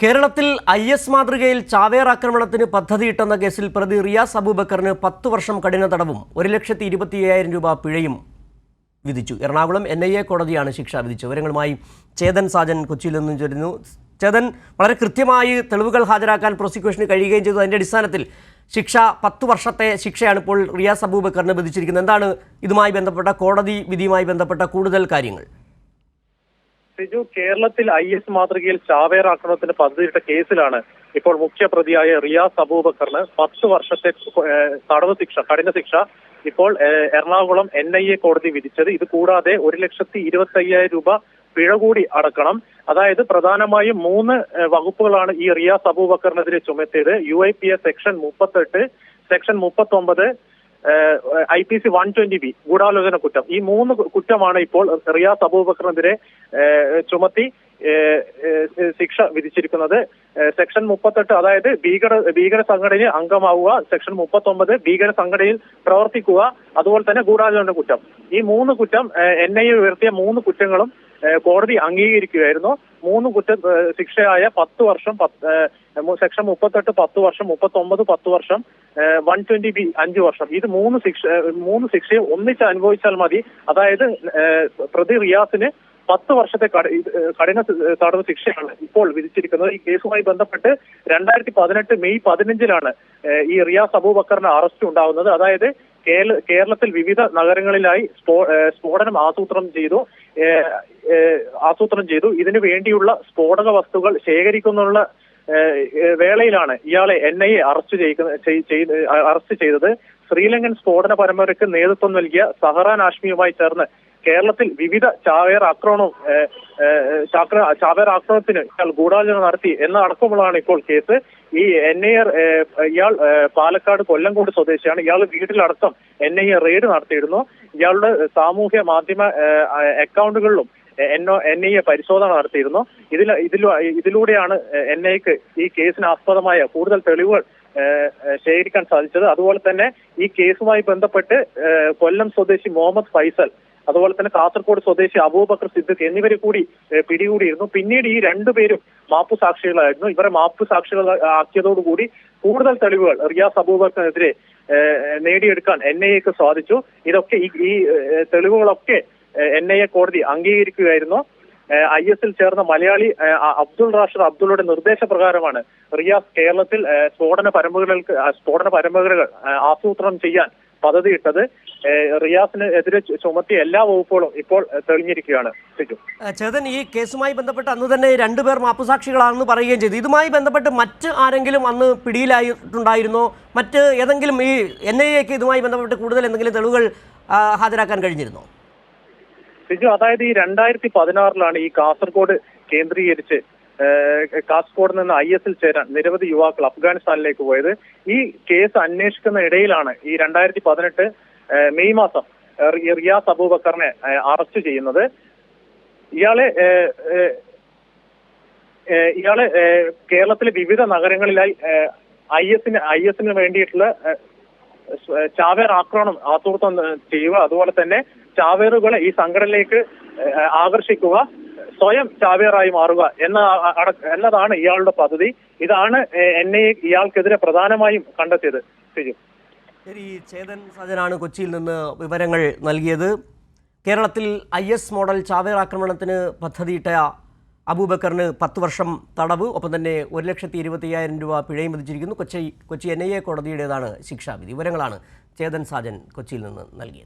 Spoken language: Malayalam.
കേരളത്തിൽ ഐ എസ് മാതൃകയിൽ ചാവേർ ആക്രമണത്തിന് പദ്ധതിയിട്ടെന്ന കേസിൽ പ്രതി റിയാസ് അബൂബക്കറിന് പത്ത് വർഷം കഠിന തടവും ഒരു ലക്ഷത്തി ഇരുപത്തി അയ്യായിരം രൂപ പിഴയും വിധിച്ചു. എറണാകുളം എൻ ഐ എ കോടതിയാണ് ശിക്ഷ വിധിച്ചത്. വിവരങ്ങളുമായി ചേതൻ സാജൻ കൊച്ചിയിൽ നിന്നും ചേരുന്നു. ചേതൻ വളരെ കൃത്യമായി തെളിവുകൾ ഹാജരാക്കാൻ പ്രോസിക്യൂഷന് കഴിയുകയും ചെയ്തു. അതിന്റെ അടിസ്ഥാനത്തിൽ ശിക്ഷ പത്ത് വർഷത്തെ ശിക്ഷയാണ് ഇപ്പോൾ റിയാസ് അബൂബക്കറിന് വിധിച്ചിരിക്കുന്നത്. എന്താണ് ഇതുമായി ബന്ധപ്പെട്ട കോടതി വിധിയുമായി ബന്ധപ്പെട്ട കൂടുതൽ കാര്യങ്ങൾ? സിജു കേരളത്തിൽ ഐ എസ് മാതൃകയിൽ ചാവേർ ആക്രമണത്തിന് പദ്ധതിയിട്ട കേസിലാണ് ഇപ്പോൾ മുഖ്യപ്രതിയായ റിയാസ് അബൂബക്കറിന് പത്ത് വർഷത്തെ തടവ് ശിക്ഷ കഠിന ശിക്ഷ. ഇപ്പോൾ എറണാകുളം എൻ ഐ എ കോടതി വിധിച്ചത്. ഇത് കൂടാതെ ഒരു ലക്ഷത്തി ഇരുപത്തി അയ്യായിരം രൂപ പിഴ കൂടി അടക്കണം. അതായത് പ്രധാനമായും മൂന്ന് വകുപ്പുകളാണ് ഈ റിയാസ് അബൂബക്കറിനെതിരെ ചുമത്തിയത്. U I P A section മുപ്പത്തെട്ട് സെക്ഷൻ മുപ്പത്തൊമ്പത് I P C one twenty B ഗൂഢാലോചന കുറ്റം. ഈ മൂന്ന് കുറ്റമാണ് ഇപ്പോൾ റിയാസ് അബൂബക്കറിനെതിരെ ചുമത്തി ശിക്ഷ വിധിച്ചിരിക്കുന്നത്. സെക്ഷൻ മുപ്പത്തെട്ട് അതായത് ഭീകര ഭീകര സംഘടനയിൽ അംഗമാവുക സെക്ഷൻ മുപ്പത്തൊമ്പത് ഭീകര സംഘടനയിൽ പ്രവർത്തിക്കുക അതുപോലെ തന്നെ ഗൂഢാലോചന കുറ്റം. ഈ മൂന്ന് കുറ്റം എൻ ഐ ഉയർത്തിയ മൂന്ന് കുറ്റങ്ങളും കോടതി അംഗീകരിക്കുകയായിരുന്നു. മൂന്ന് കുറ്റ ശിക്ഷയായ പത്ത് വർഷം സെക്ഷൻ മുപ്പത്തെട്ട് പത്ത് വർഷം മുപ്പത്തൊമ്പത് പത്ത് വർഷം വൺ ട്വന്റി ബി അഞ്ച് വർഷം. ഇത് മൂന്ന് ശിക്ഷ മൂന്ന് ശിക്ഷയും ഒന്നിച്ച് അനുഭവിച്ചാൽ മതി. അതായത് പ്രതി റിയാസിന് പത്ത് വർഷത്തെ കഠിന തടവ് ശിക്ഷയാണ് ഇപ്പോൾ വിധിച്ചിരിക്കുന്നത്. ഈ കേസുമായി ബന്ധപ്പെട്ട് രണ്ടായിരത്തി പതിനെട്ട് മെയ് പതിനഞ്ചിലാണ് ഈ റിയാസ് അബൂബക്കറിന് അറസ്റ്റ് ഉണ്ടാവുന്നത്. അതായത് കേരളത്തിൽ വിവിധ നഗരങ്ങളിലായി സ്ഫോ- സ്ഫോടനം ആസൂത്രണം ചെയ്തു. ആസൂത്രണം ചെയ്തു. ഇതിനു വേണ്ടിയുള്ള സ്ഫോടക വസ്തുക്കൾ ശേഖരിക്കുന്നുള്ള വേളയിലാണ് ഇയാളെ N I A arrest arrest ചെയ്തത്. ശ്രീലങ്കൻ സ്ഫോടന പരമ്പരയ്ക്ക് നേതൃത്വം നൽകിയ സഹറാൻ ആഷ്മിയുമായി ചേർന്ന് കേരളത്തിൽ വിവിധ ചാവേർ ആക്രമണവും ചാവേർ ആക്രമണത്തിന് ഇയാൾ ഗൂഢാലോചന നടത്തി എന്ന അടക്കമുള്ളതാണ് ഇപ്പോൾ കേസ്. ഈ എൻ ഐ എ ഇയാൾ പാലക്കാട് കൊല്ലംകോട് സ്വദേശിയാണ്. ഇയാൾ വീട്ടിലടക്കം എൻ ഐ എ റെയ്ഡ് നടത്തിയിരുന്നു. ഇയാളുടെ സാമൂഹ്യ മാധ്യമ അക്കൗണ്ടുകളിലും എൻ എൻ ഐ എ പരിശോധന നടത്തിയിരുന്നു. ഇതിൽ ഇതിൽ ഇതിലൂടെയാണ് എൻ ഐക്ക് ഈ കേസിന് ആസ്പദമായ കൂടുതൽ തെളിവുകൾ ശേഖരിക്കാൻ സാധിച്ചത്. അതുപോലെ തന്നെ ഈ കേസുമായി ബന്ധപ്പെട്ട് കൊല്ലം സ്വദേശി മുഹമ്മദ് ഫൈസൽ അതുപോലെ തന്നെ കാസർഗോഡ് സ്വദേശി അബൂബക്കർ സിദ്ദിഖ് എന്നിവരെ കൂടി പിടികൂടിയിരുന്നു. പിന്നീട് ഈ രണ്ടുപേരും മാപ്പു സാക്ഷികളായിരുന്നു. ഇവരെ മാപ്പു സാക്ഷികൾ ആക്കിയതോടുകൂടി കൂടുതൽ തെളിവുകൾ റിയാസ് അബൂബക്കറിനെതിരെ നേടിയെടുക്കാൻ എൻ ഐ എക്ക് സാധിച്ചു. ഇതൊക്കെ ഈ തെളിവുകളൊക്കെ എൻ ഐ എ കോടതി അംഗീകരിക്കുകയായിരുന്നു. ഐ എസിൽ ചേർന്ന മലയാളി അബ്ദുൾ റാഷിദ് അബ്ദുള്ളയുടെ നിർദ്ദേശപ്രകാരമാണ് റിയാസ് കേരളത്തിൽ സ്ഫോടന പരമ്പരകൾക്ക് ആ, സ്ഫോടന പരമ്പരകൾ ആസൂത്രണം ചെയ്യാൻ പദ്ധതിയിട്ടത് ഇട്ടത്. റിയാസിന് എതിരെ ചുമത്തിയ എല്ലാ വകുപ്പുകളും ഇപ്പോൾ തെളിഞ്ഞിരിക്കുകയാണ്. ചേതൻ ഈ കേസുമായി ബന്ധപ്പെട്ട് അന്ന് തന്നെ രണ്ടുപേർ മാപ്പുസാക്ഷികളാണെന്ന് പറയുകയും ചെയ്തു. ഇതുമായി ബന്ധപ്പെട്ട് മറ്റ് ആരെങ്കിലും അന്ന് പിടിയിലായിട്ടുണ്ടായിരുന്നോ? മറ്റ് ഏതെങ്കിലും ഈ എൻ ഐ എക്ക് ഇതുമായി ബന്ധപ്പെട്ട് കൂടുതൽ എന്തെങ്കിലും തെളിവുകൾ ഹാജരാക്കാൻ കഴിഞ്ഞിരുന്നോ? സിജു അതായത് ഈ രണ്ടായിരത്തി പതിനാറിലാണ് ഈ കാസർഗോഡ് കേന്ദ്രീകരിച്ച് കാസർഗോഡ് നിന്ന് ഐ എസിൽ ചേരാൻ നിരവധി യുവാക്കൾ അഫ്ഗാനിസ്ഥാനിലേക്ക് പോയത്. ഈ കേസ് അന്വേഷിക്കുന്ന ഇടയിലാണ് ഈ രണ്ടായിരത്തി പതിനെട്ട് മെയ് മാസം റിയാസ് അബൂബക്കറിനെ അറസ്റ്റ് ചെയ്യുന്നത്. ഇയാളെ ഇയാളെ കേരളത്തിലെ വിവിധ നഗരങ്ങളിലായി ഐ എസിന് ഐ എസിന് വേണ്ടിയിട്ടുള്ള ചാവേർ ആക്രമണം ആസൂത്രണം ചെയ്യുക. അതുപോലെ തന്നെ ചാവേറുകളെ ഈ സംഘടനയിലേക്ക് ആകർഷിക്കുക. സ്വയം ചാവേറായി മാറുക എന്ന എന്നതാണ് ഇയാളുടെ പദ്ധതി. ഇതാണ് എൻ ഐ ഇയാൾക്കെതിരെ പ്രധാനമായും കണ്ടെത്തിയത്. ശരി ശരി ചേതൻ സജനാണ് കൊച്ചിയിൽ നിന്ന് വിവരങ്ങൾ നൽകിയത്. കേരളത്തിൽ ഐ എസ് മോഡൽ ചാവേർ ആക്രമണത്തിന് പദ്ധതിയിട്ട അബൂബക്കറിന് പത്ത് വർഷം തടവ് ഒപ്പം തന്നെ ഒരു ലക്ഷത്തി ഇരുപത്തി അയ്യായിരം രൂപ പിഴയും വിധിച്ചിരിക്കുന്നു. Kochi Kochi N I A കോടതിയുടേതാണ് ശിക്ഷാവിധി. വിവരങ്ങളാണ് ചേതൻ സാജൻ കൊച്ചിയിൽ നിന്ന് നൽകിയത്.